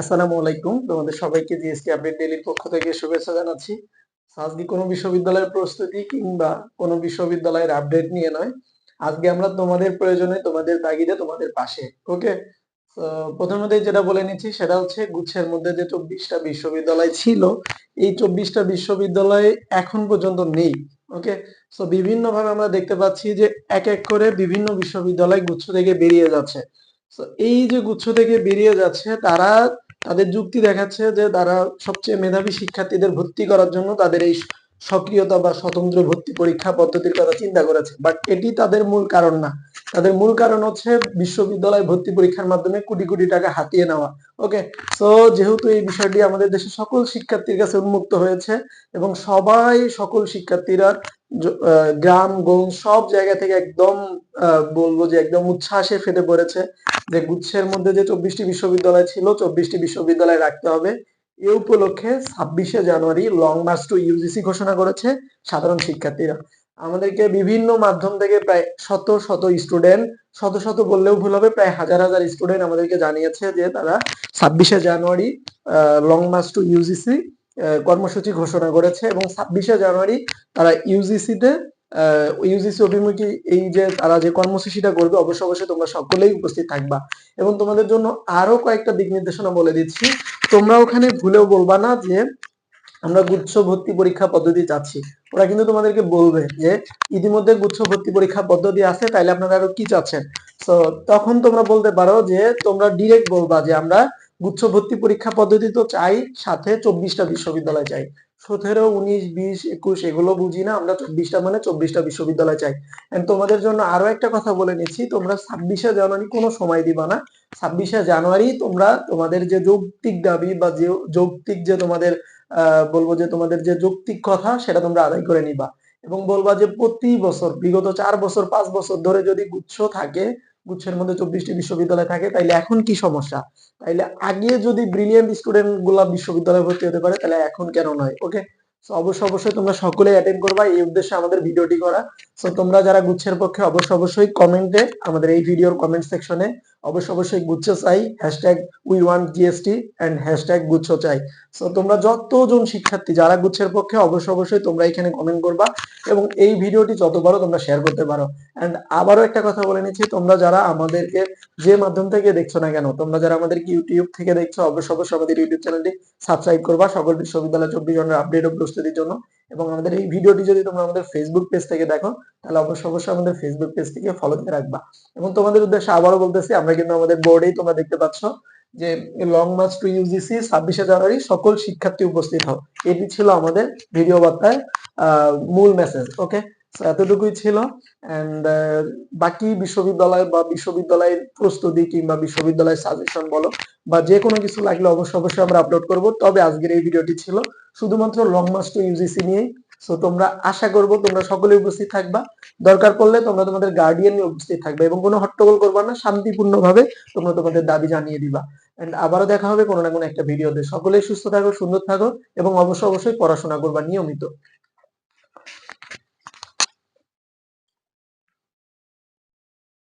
আসসালামু আলাইকুম। তোমাদের সবাইকে জিএসটি আপডেট ডেলির পক্ষ থেকে শুভেচ্ছা জানাচ্ছি। আজকে কোনো বিশ্ববিদ্যালয়ের প্রস্তুতি কিংবা কোনো বিশ্ববিদ্যালয়ের আপডেট নিয়ে নয়। আজকে আমরা তোমাদের প্রয়োজনে তোমাদের তাগিদে তোমাদের পাশে, ওকে? প্রথমত যেটা বলে নিচ্ছি সেটা হচ্ছে গুচ্ছের মধ্যে যে চব্বিশটা বিশ্ববিদ্যালয় ছিল, এই চব্বিশটা বিশ্ববিদ্যালয় এখন পর্যন্ত নেই, ওকে? সো বিভিন্ন ভাবে আমরা দেখতে পাচ্ছি যে এক এক করে বিভিন্ন বিশ্ববিদ্যালয় গুচ্ছ থেকে বেরিয়ে যাচ্ছে। এই যে গুচ্ছ থেকে বেরিয়ে যাচ্ছে, তারা তাদের যুক্তি দেখাচ্ছে যে তারা সবচেয়ে মেধাবী শিক্ষার্থীদের ভর্তি করার জন্য তাদের এই সক্রিয়তা বা স্বতন্ত্র ভর্তি পরীক্ষা পদ্ধতির কথা চিন্তা করেছে। বাট এটি তাদের মূল কারণ না। তাদের মূল কারণ হচ্ছে বিশ্ববিদ্যালয় ভর্তি পরীক্ষার মাধ্যমে কোটি কোটি টাকা হাতিয়ে নেওয়া। ওকে সো যেহেতু এই বিষয়টি আমাদের দেশে সকল শিক্ষার্থীর কাছে উন্মুক্ত হয়েছে এবং সবাই সকল শিক্ষার্থীরা গ্রাম, গঞ্জ সব জায়গা থেকে একদম বলব যে একদম উচ্ছ্বাসে ফেটে পড়েছে যে গুচ্ছের মধ্যে যে চব্বিশটি বিশ্ববিদ্যালয় ছিল, চব্বিশটি বিশ্ববিদ্যালয় রাখতে হবে। এ উপলক্ষে ছাব্বিশে January long march to UGC ঘোষণা করেছে সাধারণ শিক্ষার্থীরা। আমাদেরকে বিভিন্ন মাধ্যম থেকে প্রায় শত শত স্টুডেন্ট শত শত বললেও ভুল হবে, প্রায় হাজার হাজার স্টুডেন্ট আমাদেরকে জানিয়েছে যে তারা ছাব্বিশে January long march to UGC কর্মসূচি ঘোষণা করেছে এবং ছাব্বিশে জানুয়ারি তারা ইউজিসিতে ইউজিসি অভিমুখী এই যে তারা যে কর্মসূচিটা করবে অবশ্যই অবশ্যই তোমরা সকলেই উপস্থিত থাকবা। এবং তোমাদের জন্য আরও কয়েকটা দিক নির্দেশনা বলে দিচ্ছি। তোমরা ওখানে ভুলেও বলবা না যে আমরা গুচ্ছ ভর্তি পরীক্ষা পদ্ধতি চাচ্ছি। ওরা কিন্তু তোমাদেরকে বলবে যে, ইতিমধ্যে গুচ্ছ ভর্তি পরীক্ষা পদ্ধতি আছে, তাইলে আপনারা আরও কি চাচ্ছেন? তো তখন তোমরা বলতে পারো যে, তোমরা ডিরেক্ট বলবা যে, আমরা গুচ্ছ ভর্তি পরীক্ষা পদ্ধতি তো চাই, সাথে চব্বিশটা বিশ্ববিদ্যালয় চাই। সতেরো, উনিশ, বিশ, একুশ, এগুলো বুঝি না, আমরা চব্বিশটা মানে চব্বিশটা বিশ্ববিদ্যালয় চাই। তোমাদের জন্য আরও একটা কথা বলে নিচ্ছি, তোমরা ছাব্বিশে জানুয়ারি কোনো সময় দিবা না। ছাব্বিশে জানুয়ারি তোমরা তোমাদের যে যৌক্তিক দাবি বা যে যৌক্তিক যে তোমাদের বলব যে তোমাদের যে যৌক্তিক কথা সেটা তোমরা আদায় করে নিবা। এবং বলবা যে প্রতি বছর, বিগত চার বছর, পাঁচ বছর ধরে যদি গুচ্ছ থাকে, গুচ্ছের মধ্যে চব্বিশটি বিশ্ববিদ্যালয় থাকে, তাইলে এখন কি সমস্যা? তাইলে আগে যদি ব্রিলিয়ান্ট স্টুডেন্টগুলা বিশ্ববিদ্যালয়ে ভর্তি হতে পারে তাহলে এখন কেন নয় ওকে অবশ্যই অবশ্যই তোমরা সকলে অ্যাটেন্ড করবা, এই উদ্দেশ্যে আমাদের ভিডিওটি করা। সো তোমরা যারা গুচ্ছের পক্ষে অবশ্যই অবশ্যই কমেন্টে আমাদের এই ভিডিওর কমেন্ট সেকশনে অবশ্যই অবশ্যই গুচ্ছ চাই hashtag we want GST and hashtag গুচ্ছ চাই। সো তোমরা যতজন শিক্ষার্থী যারা গুচ্ছের পক্ষে অবশ্যই অবশ্যই তোমরা এখানে কমেন্ট করবা এবং এই ভিডিওটি যত পারো তোমরা শেয়ার করতে পারো। অ্যান্ড আবারও একটা কথা বলে নিচ্ছি, তোমরা যারা আমাদেরকে যে মাধ্যম থেকে দেখছ না কেন, তোমরা যারা আমাদের ইউটিউব থেকে দেখছ অবশ্যই অবশ্যই আমাদের ইউটিউব চ্যানেলটি সাবস্ক্রাইব করবা সকল বিশ্ববিদ্যালয় চব্বিশ ঘণ্টার আপডেট ও প্রস্তুতির জন্য। এবং আমাদের এই ভিডিওটি যদি তোমরা আমাদের ফেসবুক পেজ থেকে দেখো, তাহলে অবশ্যই অবশ্যই আমাদের ফেসবুক পেজ থেকে ফলো দিয়ে রাখবা। এবং তোমাদের উদ্দেশ্যে আবারও বলতেছি, আমরা কিন্তু আমাদের বোর্ডেই তোমরা দেখতে পাচ্ছ যে লং মার্চ টু ইউজিসি ছাব্বিশে জানুয়ারি সকল শিক্ষার্থী উপস্থিত হও। এটি ছিল আমাদের ভিডিও বার্তায় মূল মেসেজ ওকে এতটুকুই ছিল এন্ড বাকি বিশ্ববিদ্যালয় বা বিশ্ববিদ্যালয়ের প্রস্তুতি কিংবা বিশ্ববিদ্যালয়ের সাজেশন বলো বা যে কোনো কিছু লাগলে অবশ্যই অবশ্যই আমরা আপলোড করব। তবে আজকের এই ভিডিওটি ছিল শুধুমাত্র লং মার্চ টু ইউজিসি নিয়েই। সো তোমরা আশা করব তোমরা সকলে উপস্থিত থাকবা। দরকার পড়লে তোমরা তোমাদের গার্ডিয়ান নিয়ে উপস্থিত থাকবে এবং কোনো হট্টগোল করবা না শান্তিপূর্ণ ভাবে তোমরা তোমাদের দাবি জানিয়ে দিবা। এন্ড আবারও দেখা হবে কোনো না কোনো একটা ভিডিওতে সকলেই সুস্থ থাকো, সুন্দর থাকো এবং অবশ্যই অবশ্যই পড়াশোনা করবা নিয়মিত।